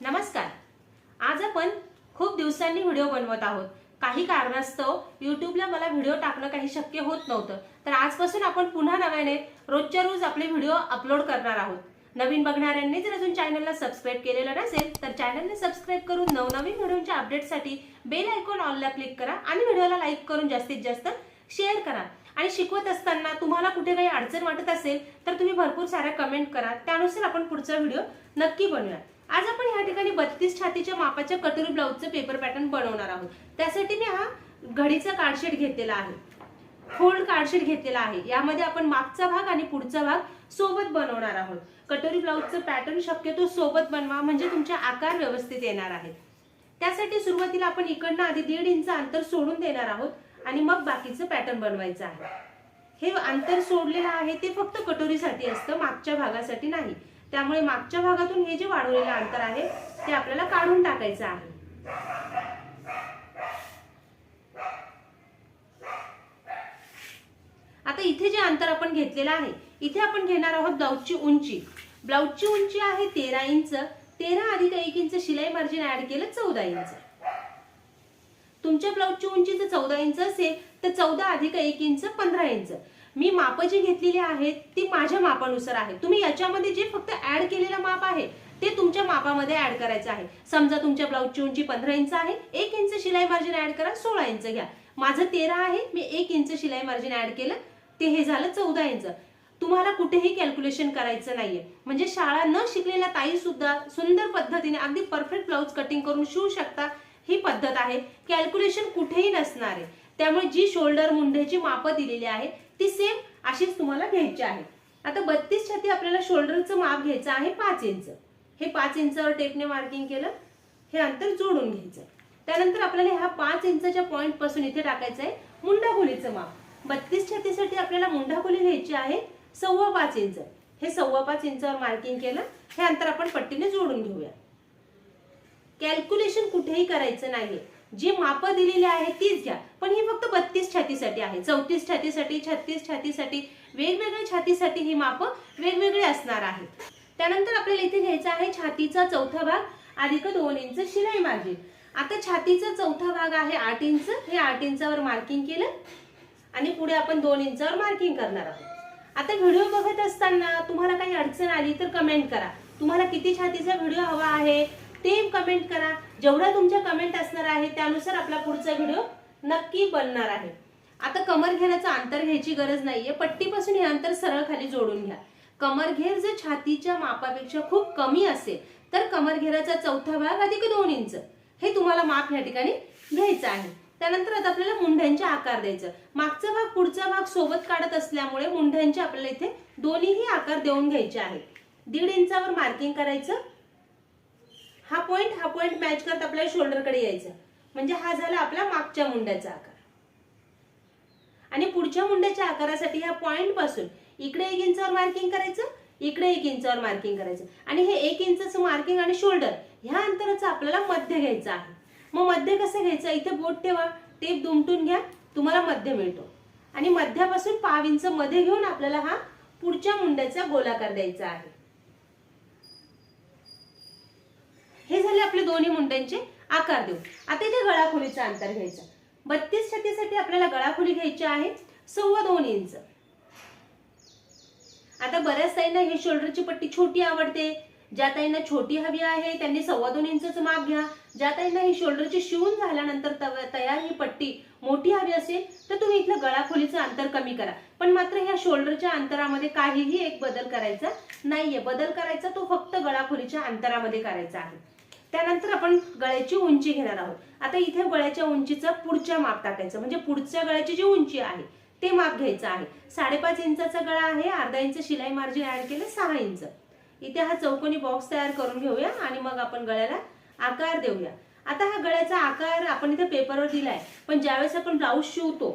नमस्कार. आज आपण खूप दिवसांनी व्हिडिओ बनवत आहोत. काही कारणास्तव युट्यूबला मला व्हिडिओ टाकणं काही शक्य होत नव्हतं. तर आजपासून आपण पुन्हा नव्याने रोजच्या रोज आपले व्हिडिओ अपलोड करणार आहोत. नवीन बघणाऱ्यांनी जर अजून चॅनलला सबस्क्राईब केलेलं नसेल तर चॅनलने सबस्क्राईब करून नवनवीन व्हिडिओच्या अपडेटसाठी बेल आयकॉन ऑलला क्लिक करा आणि व्हिडिओला लाईक करून जास्तीत जास्त शेअर करा. आणि शिकवत असताना तुम्हाला कुठे काही अडचण वाटत असेल तर तुम्ही भरपूर साऱ्या कमेंट करा. त्यानुसार आपण पुढचा व्हिडिओ नक्की बनवूया आज आपण या ठिकाणी बत्तीस छातीच्या मापाच्या कटोरी ब्लाऊजचं पेपर पॅटर्न बनवणार आहोत. त्यासाठी मी हा घडीचा कार्डशीट घेतलेला आहे. फोल्ड कार्डशीट घेतलेला आहे. यामध्ये आपण मागचा भाग आणि पुढचा भाग सोबत बनवणार आहोत. कटोरी ब्लाऊजचं पॅटर्न शक्यतो सोबत बनवा म्हणजे तुमचे आकार व्यवस्थित येणार आहेत. त्यासाठी सुरुवातीला आपण इकडनं आधी दीड इंच अंतर सोडून देणार आहोत. आणि मग बाकीचं पॅटर्न बनवायचं आहे. हे अंतर सोडलेलं आहे ते फक्त कटोरीसाठी असतं मागच्या भागासाठी नाही. त्यामुळे मागच्या भागातून हे जे वाढवलेलं अंतर आहे ते आपल्याला काढून टाकायचं आहे. आता इथे जे अंतर आपण घेतलेलं आहे इथे आपण घेणार आहोत ब्लाऊजची उंची. ब्लाऊजची उंची आहे तेरा इंच तेरा अधिक एक इंच शिलाई मार्जिन ऍड केलं चौदा इंच. तुमच्या ब्लाऊजची उंची जर चौदा इंच असेल तर चौदा अधिक एक इंच पंधरा इंच. मी माप जी घेतलेली आहेत ती माझ्या मापानुसार आहे. तुम्ही याच्यामध्ये जे फक्त ऍड केलेलं माप आहे ते तुमच्या मापामध्ये ऍड करायचं आहे. समजा तुमच्या ब्लाऊजची उंची पंधरा इंच आहे एक इंच शिलाई मार्जिन ऍड करा सोळा इंच घ्या. माझं तेरा आहे मी एक इंच शिलाई मार्जिन ऍड केलं ते हे झालं चौदा इंच. तुम्हाला कुठेही कॅल्क्युलेशन करायचं नाहीये. म्हणजे शाळा न शिकलेल्या ताई सुद्धा सुंदर पद्धतीने अगदी परफेक्ट ब्लाऊज कटिंग करून शिवू शकता. ही पद्धत आहे. कॅल्क्युलेशन कुठेही नसणार आहे. त्यामुळे जी शोल्डर मुंढ्याची मापं दिलेली आहे ती सेम अशीच तुम्हाला घ्यायची आहे. आता बत्तीस छाती आपल्याला शोल्डरचं माप घ्यायचं आहे पाच इंच हे पाच इंचावर टेपने मार्किंग केलं हे अंतर जोडून घ्यायचं. त्यानंतर आपल्याला ह्या पाच इंचाच्या पॉइंटपासून इथे टाकायचं आहे मुंडा खोलीचं माप. बत्तीस छातीसाठी आपल्याला मुंडा खोली घ्यायची आहे सव्वा पाच इंच हे सव्वा पाच इंचावर मार्किंग केलं हे अंतर आपण पट्टीने जोडून घेऊया. कॅल्क्युलेशन कुठेही करायचं नाही. जी मापं दिलेली आहे तीच घ्या. पण ही फक्त बत्तीस छातीसाठी आहे. चौतीस छातीसाठी छत्तीस छातीसाठी वेगवेगळ्या छातीसाठी ही मापं वेगवेगळी असणार आहेत. त्यानंतर आपल्याला इथे घ्यायचा आहे छातीचा चौथा भाग अधिक दोन इंच शिलाई मार्जिन. आता छातीचा चौथा भाग आहे आठ इंच. हे आठ इंचावर मार्किंग केलं. आणि पुढे आपण दोन इंचावर मार्किंग करणार आहोत. आता व्हिडिओ बघत असताना तुम्हाला काही अडचण आली तर कमेंट करा. तुम्हाला किती छातीचा व्हिडिओ हवा आहे? ते कमेंट करा. जेवढा तुमच्या कमेंट असणार आहे त्यानुसार आपला पुढचा व्हिडिओ नक्की बनणार आहे. आता कमर घेण्याचं अंतर घ्यायची गरज नाहीये. पट्टीपासून हे अंतर सरळ खाली जोडून घ्या. कमरघेर जर छातीच्या मापापेक्षा खूप कमी असेल तर कमरघेराचा चौथा भाग अधिक दोन इंच. हे तुम्हाला माप या ठिकाणी घ्यायचं आहे. त्यानंतर आता आपल्याला मुंढ्यांचे आकार द्यायचं. मागचा भाग पुढचा भाग सोबत काढत असल्यामुळे मुंढ्यांचे आपल्याला इथे दोन्हीही आकार देऊन घ्यायचे आहेत दीड इंचावर मार्किंग करायचं. हा पॉइंट हा पॉइंट मॅच करत आपल्याला शोल्डरकडे यायचं. म्हणजे हा झाला आपला मागच्या मुंड्याचा आकार. आणि पुढच्या मुंड्याच्या आकारासाठी ह्या पॉइंटपासून इकडे एक इंचावर मार्किंग करायचं इकडे एक इंचावर मार्किंग करायचं. आणि हे एक इंचाचं मार्किंग आणि शोल्डर ह्या अंतराचं आपल्याला मध्य घ्यायचं आहे. मग मध्य कसं घ्यायचं? इथे बोट ठेवा टेप दुमटून घ्या तुम्हाला मध्य मिळतो. आणि मध्यापासून पाव इंच मध्ये घेऊन आपल्याला हा पुढच्या मुंड्याचा गोलाकार द्यायचा आहे. हे झाले आपले दोन्ही मुंड्यांचे आकार देऊ आता इथे गळाखोलीचं अंतर घ्यायचं. बत्तीस छत्तीसाठी आपल्याला गळाखोली घ्यायची आहे. सव्वा दोन इंच. आता बऱ्याच ताईंना ही शोल्डरची पट्टी छोटी आवडते. ज्या ताईंना छोटी हवी आहे त्यांनी सव्वा दोन इंचचं माप घ्या. ज्या ताईंना ही शोल्डरची शिवून झाल्यानंतर तयार ही पट्टी मोठी हवी असेल तर तुम्ही इथलं गळाखोलीचं अंतर कमी करा. पण मात्र ह्या शोल्डरच्या अंतरामध्ये काहीही एक बदल करायचा नाहीये. बदल करायचा तो फक्त गळाखोलीच्या अंतरामध्ये करायचा आहे. त्यानंतर आपण गळ्याची उंची घेणार आहोत. आता इथे गळ्याच्या उंचीचं पुढच्या माप टाकायचं. म्हणजे पुढच्या गळ्याची जी उंची आहे ते माप घ्यायचं आहे. साडेपाच इंचाचा गळा आहे अर्धा इंच शिलाई मार्जिन ऍड केलं सहा इंच. इथे हा चौकोनी बॉक्स तयार करून घेऊया आणि मग आपण गळ्याला आकार देऊया. आता हा गळ्याचा आकार आपण इथे पेपरवर दिलाय. पण ज्यावेळेस आपण ब्लाऊज शिवतो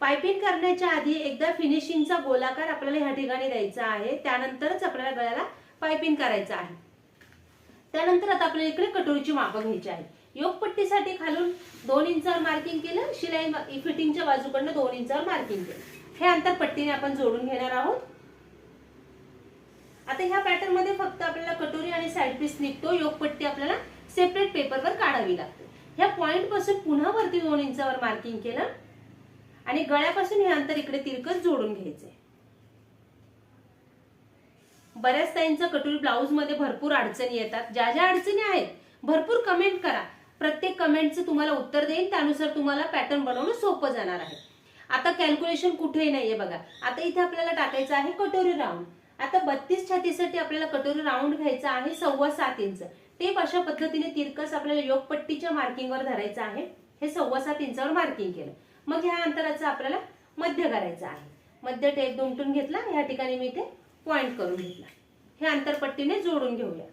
पायपिंग करण्याच्या आधी एकदा फिनिशिंगचा गोलाकार आपल्याला ह्या ठिकाणी द्यायचा आहे. त्यानंतरच आपल्याला गळ्याला पायपिंग करायचं आहे. त्यानंतर आता आपल्याला इकडे कटोरीची मापं घ्यायची आहे. योगपट्टीसाठी खालून दोन इंचावर मार्किंग केलं शिलाई फिटिंगच्या बाजूकडनं दोन इंचावर मार्किंग केलं. हे अंतर पट्टीने आपण जोडून घेणार आहोत. आता ह्या पॅटर्नमध्ये फक्त आपल्याला कटोरी आणि साईड पीस निघतो योगपट्टी आपल्याला सेपरेट पेपरवर काढावी लागते. ह्या पॉइंटपासून पुन्हा वरती दोन इंचावर मार्किंग केलं आणि गळ्यापासून हे अंतर इकडे तिरकस जोडून घ्यायचंय. बऱ्याच ताईंचं कटोरी ब्लाऊजमध्ये भरपूर अडचणी येतात. ज्या ज्या अडचणी आहेत भरपूर कमेंट करा. प्रत्येक कमेंटचं तुम्हाला उत्तर देईन त्यानुसार तुम्हाला पॅटर्न बनवणं सोपं जाणार आहे. आता कॅल्क्युलेशन कुठेही नाहीये बघा. आता इथे आपल्याला टाकायचं आहे कटोरी राऊंड आता बत्तीस छातीसाठी आपल्याला कटोरी राऊंड घ्यायचा आहे सव्वा सात इंच. टेप अशा पद्धतीने तिरकस आपल्याला योगपट्टीच्या मार्किंगवर धरायचं आहे. हे सव्वा सात इंचावर मार्किंग केलं. मग ह्या अंतराचं आपल्याला मध्य करायचं आहे. मध्य टेप दुमटून घेतला. ह्या ठिकाणी मी इथे पॉइंट करून घेतला. हे अंतरपट्टीने जोडून घेऊया.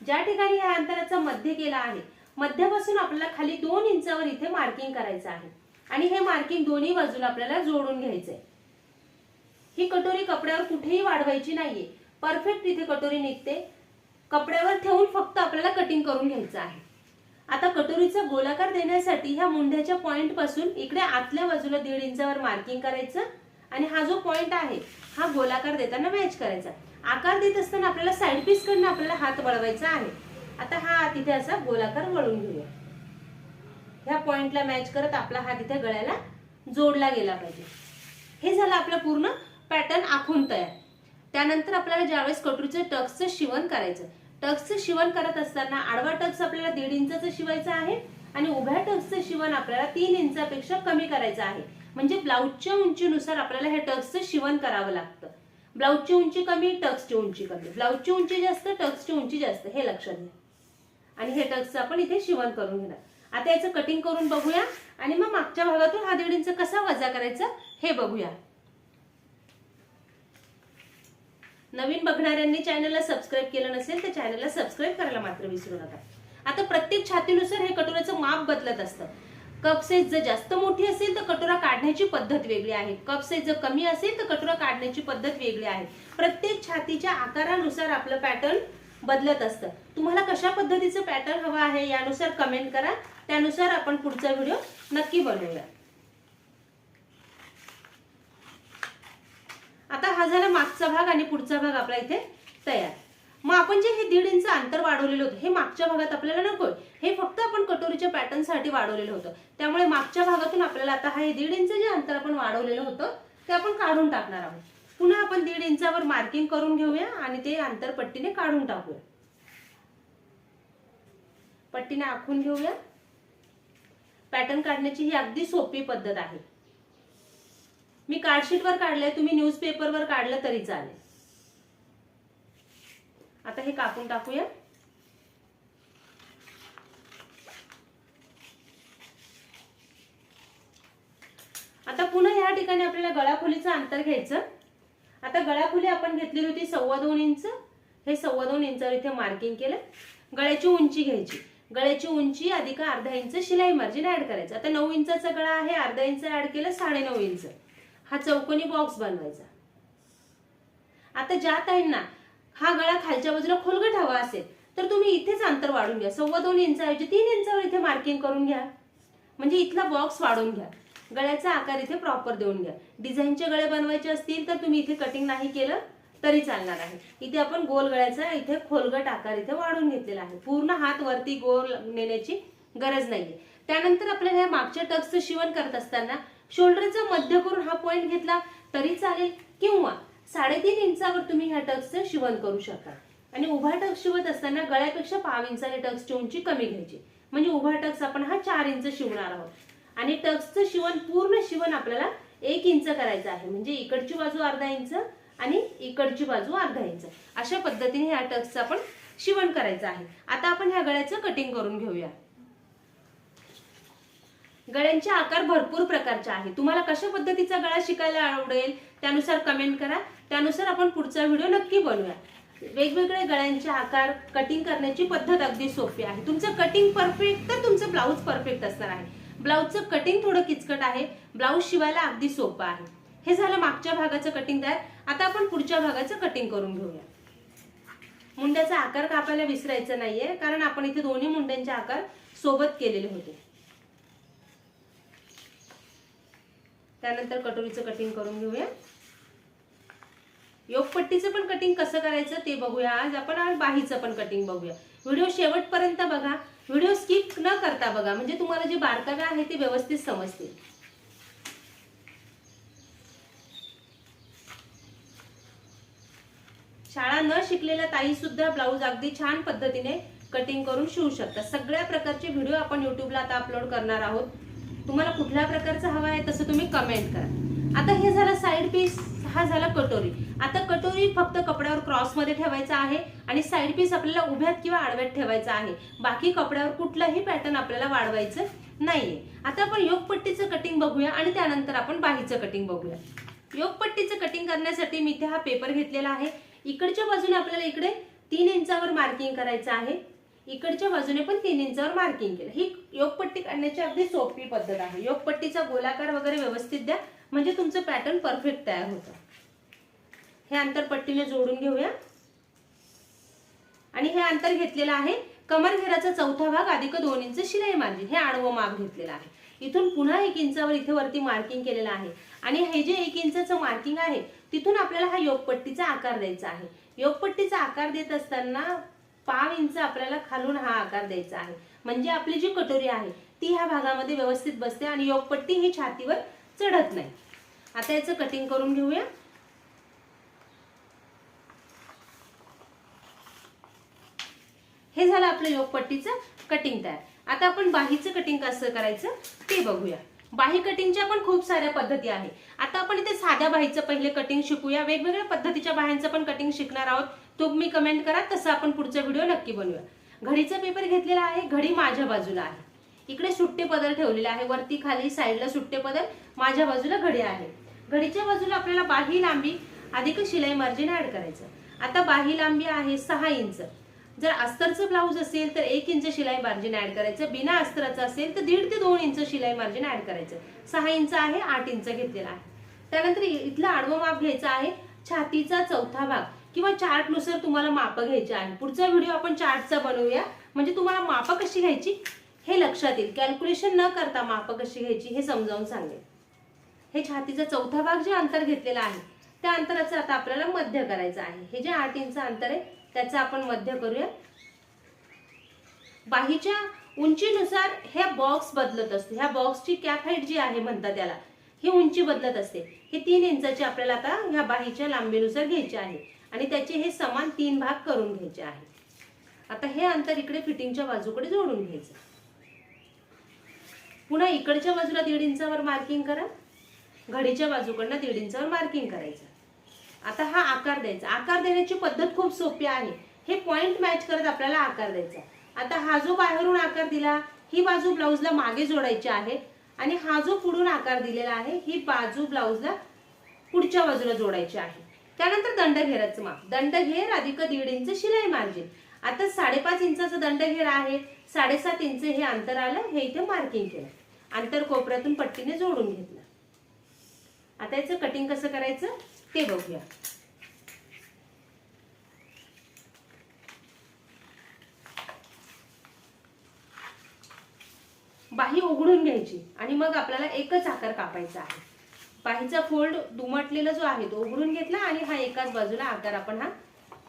ज्या ठिकाणी ह्या अंतराचा मध्य केला आहे मध्यापासून आपल्याला खाली दोन इंचावर इथे मार्किंग करायचं आहे. आणि हे मार्किंग दोन्ही बाजूला आपल्याला जोडून घ्यायचंय. ही कटोरी कपड्यावर कुठेही वाढवायची नाहीये. परफेक्ट इथे कटोरी निघते. कपड्यावर ठेवून फक्त आपल्याला कटिंग करून घ्यायचं आहे. आता कटोरीचा गोलाकार देण्यासाठी ह्या मुंढ्याच्या पॉइंटपासून इकडे आतल्या बाजूला दीड इंचावर मार्किंग करायचं. आणि हा जो पॉइंट आहे हा गोलाकार देताना मॅच करायचा. आकार देत असताना आपल्याला साईड पीस कडनं आपल्याला हात वळवायचा आहे. आता हा तिथे असा गोलाकार वळून घेऊया. ह्या पॉइंटला मॅच करत आपला हात इथे गळ्याला जोडला गेला पाहिजे. हे झालं आपलं पूर्ण पॅटर्न आखून तयार. त्यानंतर आपल्याला ज्यावेळेस कटोरीचं टक्सचं शिवण करायचं टक्सचं शिवण करत असताना आडवा टक्स आपल्याला दीड इंचाचं शिवायचं आहे आणि उभ्या टक्सचं शिवण आपल्याला तीन इंचापेक्षा कमी करायचं आहे. म्हणजे ब्लाऊजच्या उंचीनुसार आपल्याला हे टक्सचं शिवण करावं लागतं. ब्लाऊजची उंची कमी टक्सची उंची कमी. ब्लाऊजची उंची जास्त टक्सची उंची जास्त हे लक्षात घ्या. आणि हे टक्स आपण इथे शिवण करून घेणार. आता याचं कटिंग करून बघूया. आणि मग मागच्या भागातून हा दीड इंच कसा वजा करायचा हे बघूया. नवीन बघणाऱ्यांनी चॅनलला सबस्क्राईब केलं नसेल तर चॅनलला सबस्क्राईब करायला मात्र विसरू नका. आता प्रत्येक छातीनुसार हे कटोऱ्याचं माप बदलत असतं. कप साईज जर जास्त मोठी असेल तर कटोरा काढण्याची पद्धत वेगळी आहे. कप साईज जर कमी असेल तर कटोरा काढण्याची पद्धत वेगळी आहे. प्रत्येक छातीच्या आकारानुसार आपलं पॅटर्न बदलत असतं. तुम्हाला कशा पद्धतीचं पॅटर्न हवं आहे यानुसार कमेंट करा. त्यानुसार आपण पुढचा व्हिडिओ नक्की बनवूया. आता हा झाला मागचा भाग आणि पुढचा भाग आपला इथे तयार. मग आपण जे हे दीड इंच अंतर वाढवलेलं होतं हे मागच्या भागात आपल्याला नकोय. हे फक्त आपण कटोरीच्या पॅटर्नसाठी वाढवलेलं होतं. त्यामुळे मागच्या भागातून आपल्याला आता हा हे दीड इंच जे अंतर आपण वाढवलेलं होतं ते आपण काढून टाकणार आहोत. पुन्हा आपण दीड इंचावर मार्किंग करून घेऊया आणि ते अंतर पट्टीने काढून टाकूया. पट्टीने आखून घेऊया. पॅटर्न काढण्याची ही अगदी सोपी पद्धत आहे. मी कार्डशीटवर काढलंय तुम्ही न्यूजपेपरवर काढलं तरी चालेल. आता हे कापून टाकूया. आता पुन्हा या ठिकाणी आपल्याला गळाखोलीचं अंतर घ्यायचं. आता गळाखोली आपण घेतलेली होती सव्वा दोन इंच. हे सव्वा दोन इंचावर इथे मार्किंग केलं. गळ्याची उंची घ्यायची. गळ्याची उंची अधिक अर्धा इंच शिलाई मार्जिन ऍड करायचं. आता नऊ इंचाचा गळा आहे अर्धा इंच ऍड केलं साडेनऊ इंच. हा चौकोनी बॉक्स बनवायचा. आता ज्या ताईंना हा गळा खालच्या बाजूला खोलगट हवा असेल तर तुम्ही इथेच अंतर वाढून घ्या. सव्वा दोन इंचाऐवजी तीन इंचावर इथे मार्किंग करून घ्या. म्हणजे इथला बॉक्स वाढून घ्या. गळ्याचा आकार इथे प्रॉपर देऊन घ्या. डिझाईनचे गळे बनवायचे असतील तर तुम्ही इथे कटिंग नाही केलं तरी चालणार आहे. इथे आपण गोल गळ्याचा इथे खोलगट आकार इथे वाढून घेतलेला आहे. पूर्ण हात वरती गोल नेण्याची गरज नाहीये. त्यानंतर आपल्याला ह्या मागच्या टक्सचं शिवण करत असताना शोल्डरचा मध्य करून हा पॉइंट घेतला तरी चालेल किंवा साडेतीन इंचावर तुम्ही ह्या टक्सचं शिवण करू शकता. आणि उभा टक्स शिवत असताना गळ्यापेक्षा पाव इंचाने टक्सची उंची कमी घ्यायची. म्हणजे उभा टक्स आपण हा चार इंच शिवणार आहोत. आणि टक्सचं शिवण पूर्ण शिवण आपल्याला एक इंच करायचं आहे. म्हणजे इकडची बाजू अर्धा इंच आणि इकडची बाजू अर्धा इंच. अशा पद्धतीने ह्या टक्सचं आपण शिवण करायचं आहे. आता आपण ह्या गळ्याचं कटिंग करून घेऊया. गळ्यांचे आकार भरपूर प्रकारचे आहे तुम्हाला कशा पद्धतीचा गळा शिकायला आवडेल त्यानुसार कमेंट करा. त्यानुसार आपण पुढचा व्हिडिओ नक्की बनवूया. वेगवेगळे गळ्यांचे आकार कटिंग करण्याची पद्धत अगदी सोपी आहे. तुमचं कटिंग परफेक्ट तर तुमचं ब्लाऊज परफेक्ट असणार आहे. ब्लाऊजचं कटिंग थोडं किचकट आहे. ब्लाऊज शिवायला अगदी सोपं आहे. हे झालं मागच्या भागाचं कटिंग तयार. आता आपण पुढच्या भागाचं कटिंग करून घेऊया. मुंड्याचा आकार कापायला विसरायचं नाहीये कारण आपण इथे दोन्ही मुंड्यांचे आकार सोबत केलेले होते. त्यानंतर कटोरीचं कटिंग करून घेऊया. योगपट्टीचं पण कटिंग कसं करायचं ते बघूया. आज आपण आज बाहीचं पण कटिंग बघूया. व्हिडिओ शेवटपर्यंत बघा. व्हिडिओ स्किप न करता बघा. म्हणजे तुम्हाला जे बारकावे आहे ते व्यवस्थित समजतील. शाळा न शिकलेल्या ताई सुद्धा ब्लाऊज अगदी छान पद्धतीने कटिंग करून शिवू शकतात सगळ्या प्रकारचे व्हिडिओ आपण युट्यूबला आता अपलोड करणार आहोत. तुम्हाला कुठल्या प्रकारचं हवा आहे तसं तुम्ही कमेंट करा. आता हे झालं साईड पीस हा झाला कटोरी. आता कटोरी फक्त कपड्यावर क्रॉसमध्ये ठेवायचा आहे आणि साईड पीस आपल्याला उभ्यात किंवा आडव्यात ठेवायचा आहे. बाकी कपड्यावर कुठलाही पॅटर्न आपल्याला वाढवायचं नाहीये. आता आपण योगपट्टीचं कटिंग बघूया आणि त्यानंतर आपण बाहीचं कटिंग बघूया. योगपट्टीचं कटिंग करण्यासाठी मी इथे हा पेपर घेतलेला आहे. इकडच्या बाजूने आपल्याला इकडे तीन इंचावर मार्किंग करायचं आहे. इकडच्या बाजूने पण तीन इंचावर मार्किंग केलं. ही योगपट्टी काढण्याची अगदी सोपी पद्धत आहे. योगपट्टीचा गोलाकार वगैरे व्यवस्थित द्या. म्हणजे तुमचं पॅटर्न परफेक्ट तयार होतं. हे अंतर पट्टीने जोडून घेऊया. आणि हे अंतर घेतलेलं आहे. कमर घेराचा चौथा भाग अधिक दोन इंच शिलाई मार्जिन. हे आडवं माप घेतलेलं आहे. इथून पुन्हा एक इंचावर इथे वरती मार्किंग केलेलं आहे. आणि हे जे एक इंचाचं मार्किंग आहे तिथून आपल्याला हा योगपट्टीचा आकार द्यायचा आहे. योगपट्टीचा आकार देत असताना पाव इंच आपल्याला खालून हा आकार द्यायचा आहे. म्हणजे आपली जी कटोरी आहे ती ह्या भागामध्ये व्यवस्थित बसते आणि योगपट्टी ही छातीवर चढत नाही. आता याचं कटिंग करून घेऊया. हे झालं आपलं योगपट्टीचं कटिंग तयार. आता आपण बाहीचं कटिंग कसं करायचं ते बघूया. बाही कटिंगच्या पण खूप साऱ्या पद्धती आहे. आता आपण इथे साध्या बाहीचं पहिले कटिंग शिकूया. वेगवेगळ्या पद्धतीच्या बाह्यांचं पण कटिंग शिकणार आहोत. तुम्ही कमेंट करा तसं आपण पुढचा व्हिडिओ नक्की बनवूया. घडीचा पेपर घेतलेला आहे घडी माझ्या बाजूला आहे. इकडे सुट्टे पदर ठेवलेले आहे. वरती खाली साईडला सुट्टे पदर माझ्या बाजूला घडी आहे. घडीच्या बाजूला आपल्याला बाही लांबी अधिक शिलाई मार्जिन ऍड करायचं. आता बाही लांबी आहे सहा इंच. जर अस्तरचं ब्लाऊज असेल तर एक इंच शिलाई मार्जिन ऍड करायचं. बिना अस्तराचं असेल तर दीड ते दोन इंच शिलाई मार्जिन ऍड करायचं. सहा इंच आहे आठ इंच घेतलेला आहे. त्यानंतर इथलं आडवं माप घ्यायचं आहे. छातीचा चौथा भाग. किंवा चार्टनुसार तुम्हाला माप घ्यायचे आहे पुढचा व्हिडिओ आपण चार्टचा बनवूया. म्हणजे तुम्हाला माप कशी घ्यायची हे लक्षात येईल. कॅल्क्युलेशन न करता माप कशी घ्यायची हे समजावून सांगेल हे छातीचा चौथा भाग जे अंतर घेतलेला आहे त्या अंतराचं आता आपल्याला मध्य करायचं आहे. हे जे आठ इंच अंतर आहे त्याचं आपण मध्य करूया. बाहीच्या उंचीनुसार हे बॉक्स बदलत असतो. ह्या बॉक्सची कॅप हाईट जी आहे म्हणतात त्याला ही उंची बदलत असते. हे तीन इंचाची आपल्याला आता ह्या बाहीच्या लांबीनुसार घ्यायची आहे. आणि त्याचे हे समान तीन भाग करून घ्यायचे आहे आता हे अंतर इकडे फिटिंगच्या बाजूकडे जोडून घ्यायचं. पुन्हा इकडच्या बाजूला दीड इंचावर मार्किंग करा. घडीच्या बाजूकडनं दीड इंचावर मार्किंग करायचं. आता हा आकार द्यायचा. आकार देण्याची पद्धत खूप सोपी आहे. हे पॉईंट मॅच करत आपल्याला आकार द्यायचा. आता हा जो बाहेरून आकार दिला ही बाजू ब्लाऊजला मागे जोडायची आहे आणि हा जो पुढून आकार दिलेला आहे ही बाजू ब्लाऊजला पुढच्या बाजूला जोडायची आहे. त्यानंतर दंडघेराचं माप. दंडघेर अधिक दीड इंच शिलाई मार्जिन. आता साडेपाच इंचाचं दंडघेर आहे. साडेसात इंच हे अंतर आलं हे इथे मार्किंग केलं. अंतर कोपऱ्यातून पट्टीने जोडून घेतलं. आता याचं कटिंग कसं करायचं? ते बघूया. बाही उघडून घ्यायची आणि मग आपल्याला एकच आकार कापायचा आहे. बाहीचा फोल्ड दुमटलेला जो आहे तो उघडून घेतला आणि हा एकाच बाजूला आकार आपण हा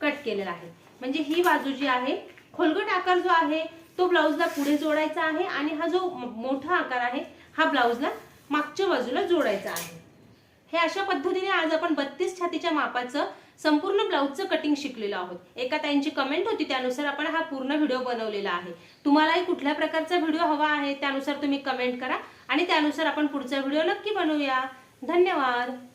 कट केलेला आहे. म्हणजे ही बाजू जी आहे खोलगट आकार जो आहे तो ब्लाऊजला पुढे जोडायचा आहे आणि हा जो मोठा आकार आहे हा ब्लाऊजला मागच्या बाजूला जोडायचा आहे. हे अशा पद्धतीने आज आपण बत्तीस छातीच्या मापाचं संपूर्ण ब्लाऊजचं कटिंग शिकलेलो आहोत. एका ताईंची कमेंट होती त्यानुसार आपण हा पूर्ण व्हिडिओ बनवलेला आहे. तुम्हालाही कुठल्या प्रकारचा व्हिडिओ हवा आहे त्यानुसार तुम्ही कमेंट करा आणि त्यानुसार आपण पुढचा व्हिडिओ नक्की बनवूया. धन्यवाद.